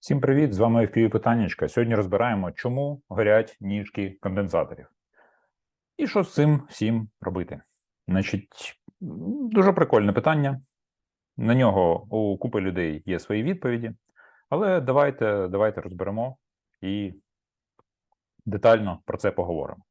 Всім привіт! З вами FPV Питаннячка. Сьогодні розбираємо, чому горять ніжки конденсаторів. І що з цим всім робити. Значить, дуже прикольне питання. На нього у купи людей є свої відповіді, але давайте, давайте розберемо і детально про це поговоримо.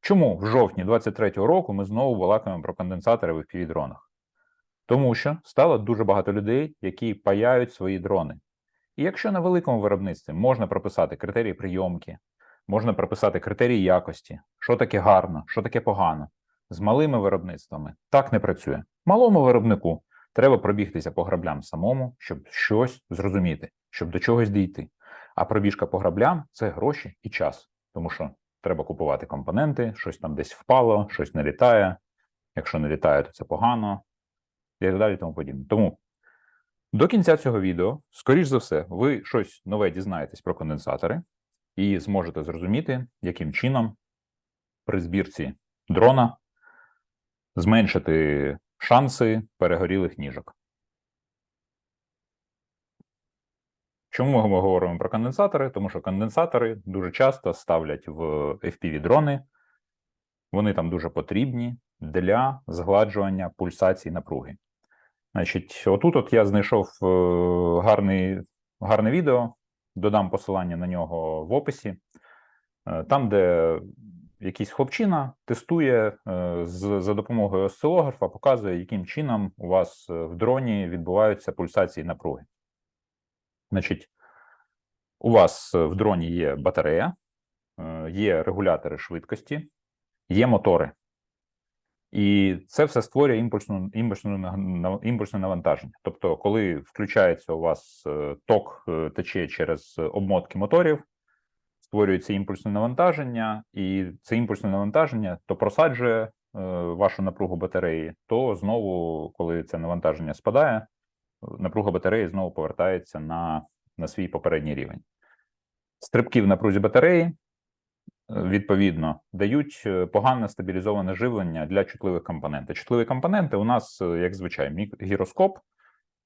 Чому в жовтні 23-го року ми знову балакаємо про конденсатори в FPV-дронах? Тому що стало дуже багато людей, які паяють свої дрони. І якщо на великому виробництві можна прописати критерії прийомки, можна прописати критерії якості, що таке гарно, що таке погано, з малими виробництвами так не працює. Малому виробнику треба пробігтися по граблям самому, щоб щось зрозуміти, щоб до чогось дійти. А пробіжка по граблям це гроші і час, тому що треба купувати компоненти, щось там десь впало, щось не літає. Якщо не літає, то це погано, і так далі, тому подібне. Тому до кінця цього відео, скоріш за все, ви щось нове дізнаєтесь про конденсатори і зможете зрозуміти, яким чином при збірці дрона зменшити шанси перегорілих ніжок. Чому ми говоримо про конденсатори? Тому що конденсатори дуже часто ставлять в FPV-дрони, вони там дуже потрібні для згладжування пульсацій напруги. Значить, отут от я знайшов е, гарний, гарне відео, додам посилання на нього в описі. Е, Там, де якийсь хлопчина тестує е, з, за допомогою осцилографа, показує, яким чином у вас в дроні відбуваються пульсації напруги. Значить, у вас в дроні є батарея, є регулятори швидкості, є мотори. І це все створює імпульсну, імпульсну, імпульсне навантаження. Тобто, коли включається у вас е, ток е, тече через обмотки моторів, створюється імпульсне навантаження, і це імпульсне навантаження то просаджує е, вашу напругу батареї, то знову, коли це навантаження спадає, напруга батареї знову повертається на, на свій попередній рівень. Стрибки в напрузі батареї відповідно дають е, погано стабілізоване живлення для чутливих компонентів. Чутливі компоненти у нас, е, як звичайно, гіроскоп,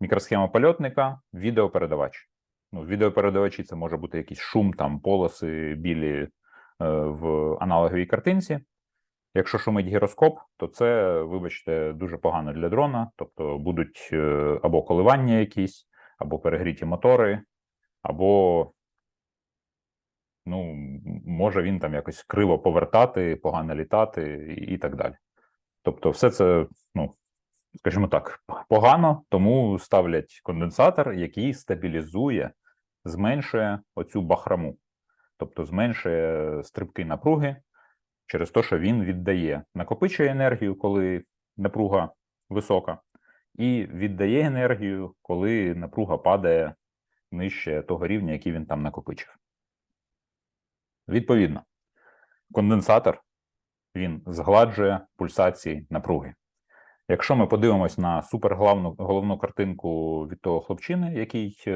мікросхема польотника, відеопередавач. Ну, відеопередавачі це може бути якийсь шум, там полоси білі е, в аналоговій картинці. Якщо шумить гіроскоп, то це, вибачте, дуже погано для дрона. Тобто будуть або коливання якісь, або перегріті мотори, або ну, може він там якось криво повертати, погано літати і, так далі. Тобто, все це, ну, скажімо так, погано, тому ставлять конденсатор, який стабілізує, зменшує оцю бахраму, тобто зменшує стрибки напруги через те, що він віддає, накопичує енергію, коли напруга висока, і віддає енергію, коли напруга падає нижче того рівня, який він там накопичив. Відповідно, конденсатор він згладжує пульсації напруги. Якщо ми подивимось на суперглавну головну картинку від того хлопчини, який е,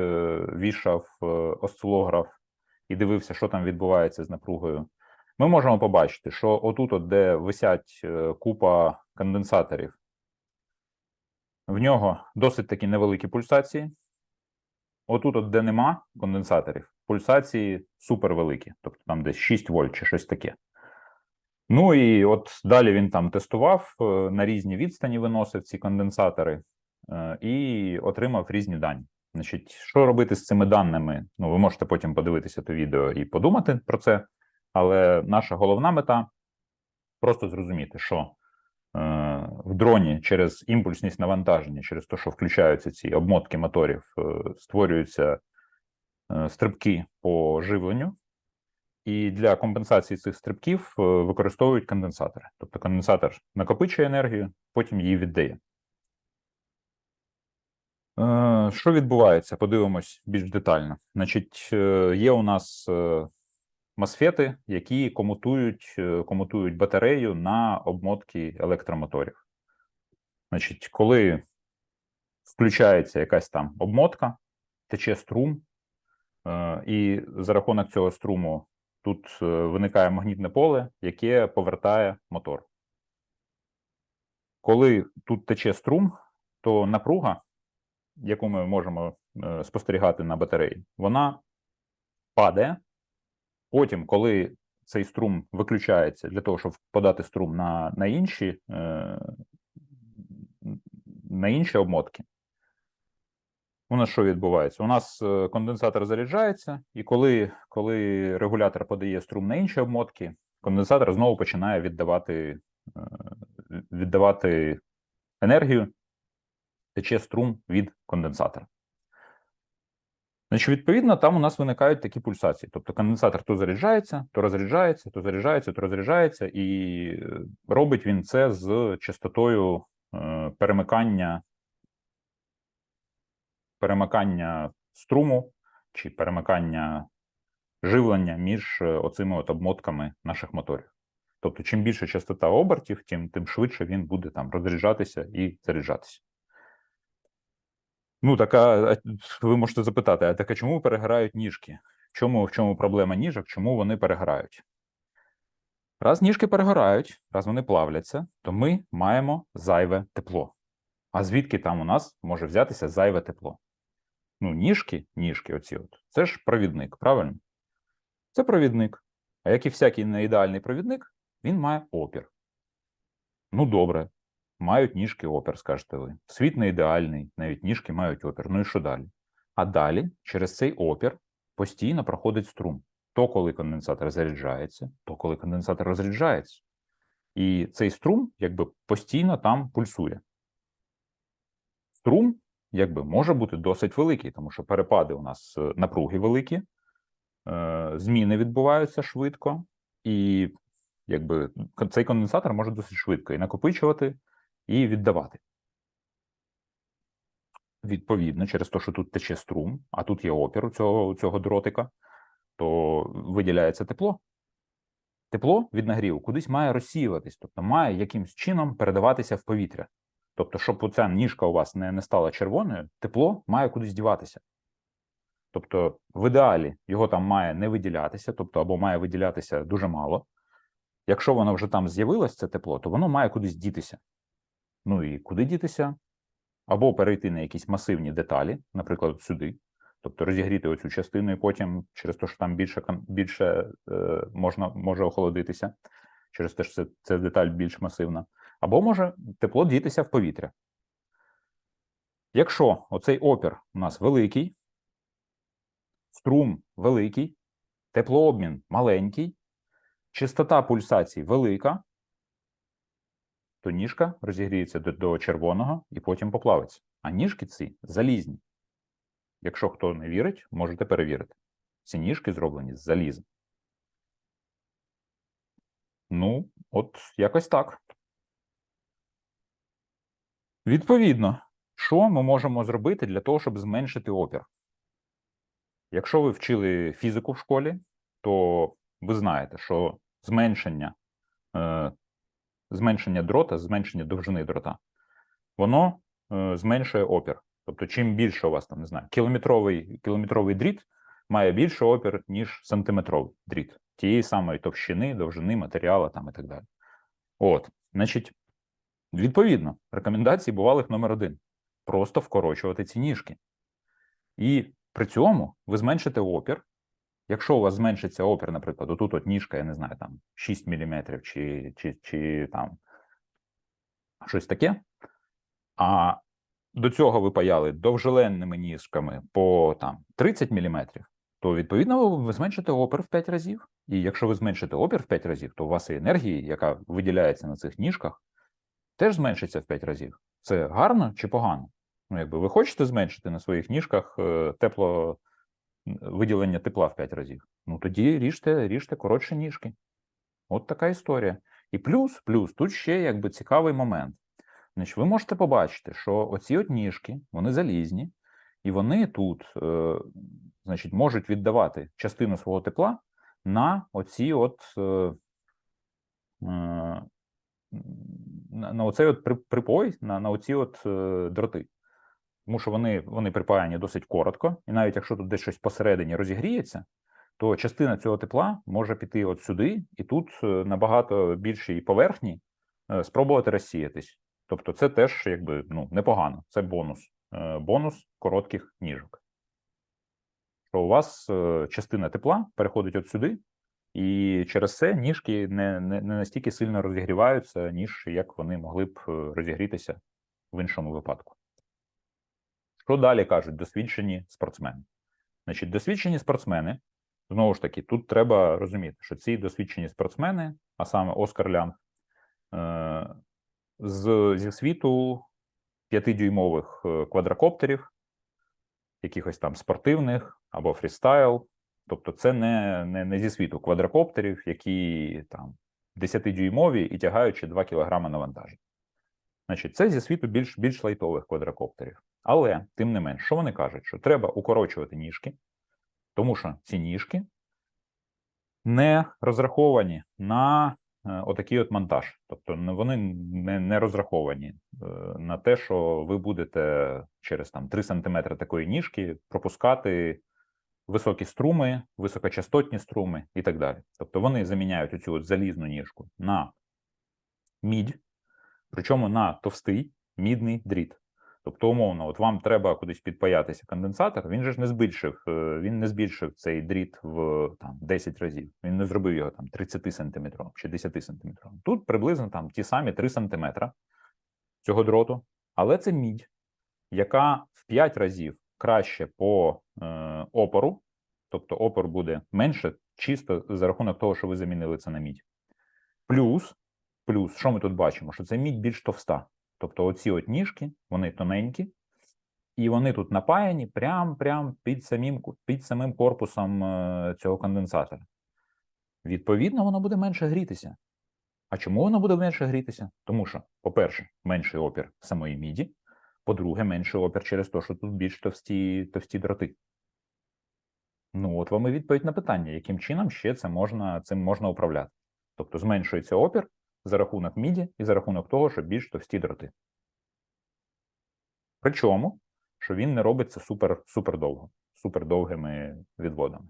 вішав е, осцилограф і дивився, що там відбувається з напругою, ми можемо побачити, що отут, от, де висять е, купа конденсаторів, в нього досить такі невеликі пульсації. Отут, от, де нема конденсаторів, пульсації супервеликі, тобто там десь 6 вольт чи щось таке. Ну і от далі він там тестував, е, на різні відстані виносив ці конденсатори е, і отримав різні дані. Значить, що робити з цими даними? Ну, ви можете потім подивитися то відео і подумати про це. Але наша головна мета просто зрозуміти, що е, в дроні через імпульсність навантаження, через те, що включаються ці обмотки моторів, створюються стрибки по живленню, і для компенсації цих стрибків е, використовують конденсатори. Тобто конденсатор накопичує енергію, потім її віддає. Е, Що відбувається? Подивимось більш детально. Значить, е, є у нас е, мосфети, які комутують, е, комутують батарею на обмотки електромоторів. Значить, коли включається якась там обмотка, тече струм, е, і за рахунок цього струму тут е, виникає магнітне поле, яке повертає мотор. Коли тут тече струм, то напруга, яку ми можемо е, спостерігати на батареї, вона падає. Потім, коли цей струм виключається для того, щоб подати струм на, на, інші, е, на інші обмотки, у нас що відбувається? У нас е, конденсатор заряджається, і коли, коли регулятор подає струм на інші обмотки, конденсатор знову починає віддавати, е, віддавати енергію, тече струм від конденсатора. Значить, відповідно, там у нас виникають такі пульсації. Тобто конденсатор то заряджається, то розряджається, то заряджається, то розряджається, і е, робить він це з частотою перемикання, перемикання струму чи перемикання живлення між е, оцими от обмотками наших моторів. Тобто, чим більше частота обертів, тим, тим швидше він буде там розряджатися і заряджатися. Ну, така, ви можете запитати, а так а чому переграють ніжки? В чому, в чому проблема ніжок? Чому вони переграють? Раз ніжки перегорають, раз вони плавляться, то ми маємо зайве тепло. А звідки там у нас може взятися зайве тепло? Ну, ніжки, ніжки, оці от, це ж провідник, правильно? Це провідник. А як і всякий неідеальний провідник, він має опір. Ну, добре, мають ніжки опір, скажете ви. Світ не ідеальний, навіть ніжки мають опір. Ну і що далі? А далі через цей опір постійно проходить струм. То, коли конденсатор заряджається, то коли конденсатор розряджається. І цей струм якби постійно там пульсує. Струм якби може бути досить великий, тому що перепади у нас е, напруги великі, е, зміни відбуваються швидко, і якби цей конденсатор може досить швидко і накопичувати, і віддавати. Відповідно, через те, що тут тече струм, а тут є опір у цього, у цього дротика, то виділяється тепло. Тепло від нагріву кудись має розсіюватись, тобто має якимсь чином передаватися в повітря. Тобто, щоб оця ніжка у вас не, не стала червоною, тепло має кудись діватися. Тобто, в ідеалі його там має не виділятися, тобто або має виділятися дуже мало. Якщо воно вже там з'явилось, це тепло, то воно має кудись дітися. Ну і куди дітися? Або перейти на якісь масивні деталі, наприклад, сюди, тобто розігріти оцю частину, і потім через те, що там більше більше е, можна може охолодитися, через те, що це, це деталь більш масивна, або може тепло дітися в повітря. Якщо оцей опір у нас великий, струм великий, теплообмін маленький, частота пульсацій велика, то ніжка розігріється до, до червоного і потім поплавиться. А ніжки ці залізні. Якщо хто не вірить, можете перевірити. Ці ніжки зроблені з заліза. Ну, от якось так. Відповідно, що ми можемо зробити для того, щоб зменшити опір? Якщо ви вчили фізику в школі, то ви знаєте, що зменшення е, зменшення дрота, зменшення довжини дрота, воно е, зменшує опір. Тобто, чим більше у вас там не знаю, кілометровий кілометровий дріт має більше опір, ніж сантиметровий дріт тієї самої товщини, довжини матеріалу там і так далі. От, значить, відповідно, рекомендації бувалих номер один: просто вкорочувати ці ніжки. І при цьому ви зменшите опір. Якщо у вас зменшиться опір, наприклад, отут от ніжка, я не знаю, там 6 мм чи, чи, чи там щось таке, а до цього ви паяли довжеленними ніжками по там 30 мм, то відповідно ви зменшите опір в 5 разів. І якщо ви зменшите опір в 5 разів, то у вас і енергії, яка виділяється на цих ніжках, теж зменшиться в 5 разів. Це гарно чи погано? Ну, якби ви хочете зменшити на своїх ніжках е, тепло виділення тепла в 5 разів. Ну тоді ріжте, ріжте коротше ніжки. От така історія. І плюс, плюс, тут ще якби цікавий момент. Значить, ви можете побачити, що оці от ніжки, вони залізні, і вони тут, е, значить, можуть віддавати частину свого тепла на оці от е, на, на оцей от припой, на, на оці от е, дроти тому що вони вони припаяні досить коротко, і навіть якщо тут десь щось посередині розігріється, то частина цього тепла може піти от сюди, і тут е, набагато більшій поверхні е, спробувати розсіятись. Тобто, це теж якби ну непогано, це бонус, е, бонус коротких ніжок. що у вас частина тепла переходить от сюди, і через це ніжки не, не, не настільки сильно розігріваються, ніж як вони могли б е, розігрітися в іншому випадку. Що далі кажуть досвідчені спортсмени? Значить, досвідчені спортсмени, знову ж таки, тут треба розуміти, що ці досвідчені спортсмени, а саме Оскар Лянг, е, з, зі світу 5-дюймових е, квадрокоптерів, якихось там спортивних або фрістайл. Тобто, це не, не, не зі світу квадрокоптерів, які там 10-дюймові і тягаючи 2 кг навантаження. Значить, це зі світу більш, більш лайтових квадрокоптерів. Але, тим не менш, що вони кажуть? Що треба укорочувати ніжки, тому що ці ніжки не розраховані на е, отакий от монтаж. Тобто вони не, не розраховані е, на те, що ви будете через там 3 см такої ніжки пропускати високі струми, високочастотні струми і так далі. Тобто вони заміняють оцю от залізну ніжку на мідь, причому на товстий мідний дріт. Тобто, умовно, от вам треба кудись підпаятися конденсатор, він же ж не збільшив, е, він не збільшив цей дріт в там 10 разів. Він не зробив його там 30 сантиметровим чи 10 сантиметровим. Тут приблизно там ті самі 3 сантиметра цього дроту, але це мідь, яка в 5 разів краще по е, опору, тобто опор буде менше, чисто за рахунок того, що ви замінили це на мідь. Плюс, плюс, що ми тут бачимо? Що це мідь більш товста. Тобто оці от ніжки, вони тоненькі, і вони тут напаяні прям, прям під самим, під самим корпусом е, цього конденсатора. Відповідно, воно буде менше грітися. А чому воно буде менше грітися? Тому що, по-перше, менший опір самої міді, по-друге, менший опір через те, що тут більш товсті, товсті дроти. Ну, от вам і відповідь на питання, яким чином ще це можна, цим можна управляти. Тобто зменшується опір за рахунок міді і за рахунок того, що більш товсті дроти. Причому, що він не робиться супер, супер довго, супер довгими відводами.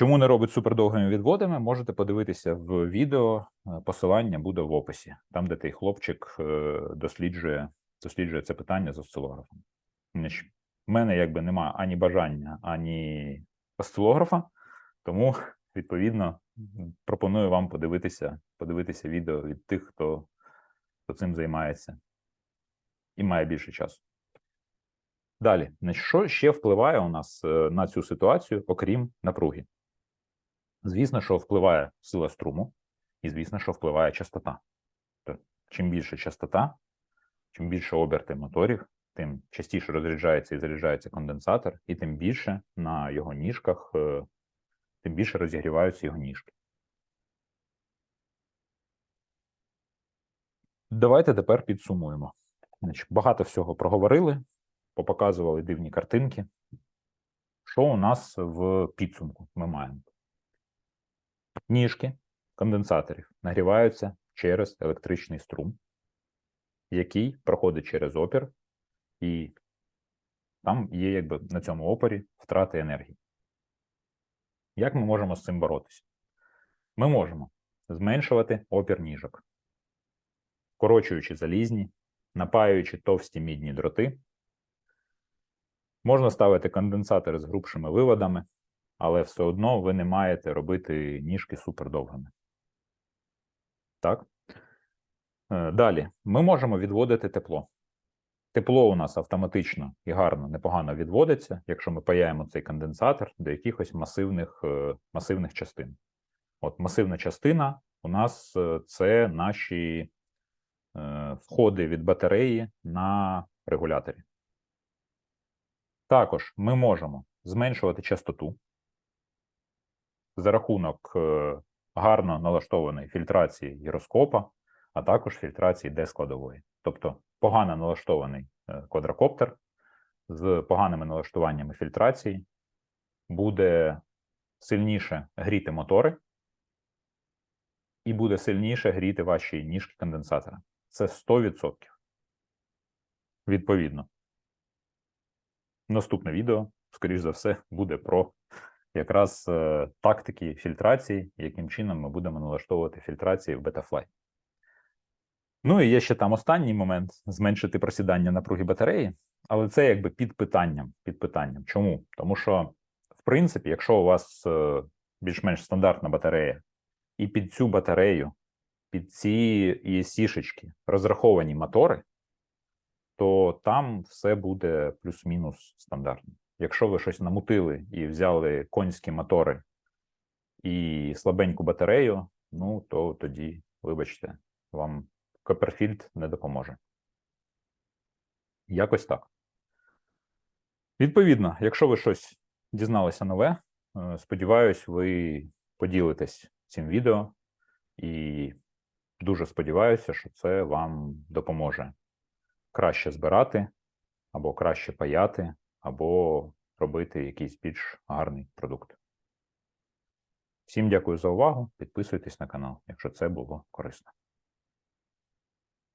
Чому не робить супердовгими відводами, можете подивитися в відео. е, Посилання буде в описі, там, де той хлопчик е, досліджує, досліджує це питання з осцилографом. В мене якби немає ані бажання, ані осцилографа, тому відповідно пропоную вам подивитися, подивитися відео від тих, хто, хто цим займається і має більше часу. Далі, що ще впливає у нас е, на цю ситуацію, окрім напруги? Звісно, що впливає сила струму, і звісно, що впливає частота. Тобто, чим більше частота, чим більше оберти моторів, тим частіше розряджається і заряджається конденсатор, і тим більше на його ніжках, е, тим більше розігріваються його ніжки. Давайте тепер підсумуємо. Значить, багато всього проговорили, попоказували дивні картинки. Що у нас в підсумку ми маємо? Ніжки конденсаторів нагріваються через електричний струм, який проходить через опір, і там є якби на цьому опорі втрати енергії. Як ми можемо з цим боротися? Ми можемо зменшувати опір ніжок, вкорочуючи залізні, напаюючи товсті мідні дроти. Можна ставити конденсатори з грубшими виводами, але все одно ви не маєте робити ніжки супердовгими. Так? Е, Далі ми можемо відводити тепло. Тепло у нас автоматично і гарно, непогано відводиться, якщо ми паяємо цей конденсатор до якихось масивних, е, масивних частин. От масивна частина у нас е, це наші входи від батареї на регуляторі. Також ми можемо зменшувати частоту за рахунок е, гарно налаштованої фільтрації гіроскопа, а також фільтрації D-складової. Тобто погано налаштований е, квадрокоптер з поганими налаштуваннями фільтрації буде сильніше гріти мотори і буде сильніше гріти ваші ніжки конденсатора. Це 100%. Відповідно. Наступне відео, скоріш за все, буде про якраз е, тактики фільтрації, яким чином ми будемо налаштовувати фільтрації в Betafly. Ну і є ще там останній момент зменшити просідання напруги батареї. але це якби під питанням. Під питанням. Чому? Тому що, в принципі, якщо у вас е, більш-менш стандартна батарея, і під цю батарею, під ці ESC-шечки розраховані мотори, то там все буде плюс-мінус стандартно. Якщо ви щось намутили і взяли конські мотори і слабеньку батарею, ну то тоді, вибачте, вам Копперфільд не допоможе. Якось так. Відповідно, якщо ви щось дізналися нове, е, сподіваюсь, ви поділитесь цим відео і дуже сподіваюся, що це вам допоможе краще збирати, або краще паяти, або робити якийсь більш гарний продукт. Всім дякую за увагу. Підписуйтесь на канал, якщо це було корисно.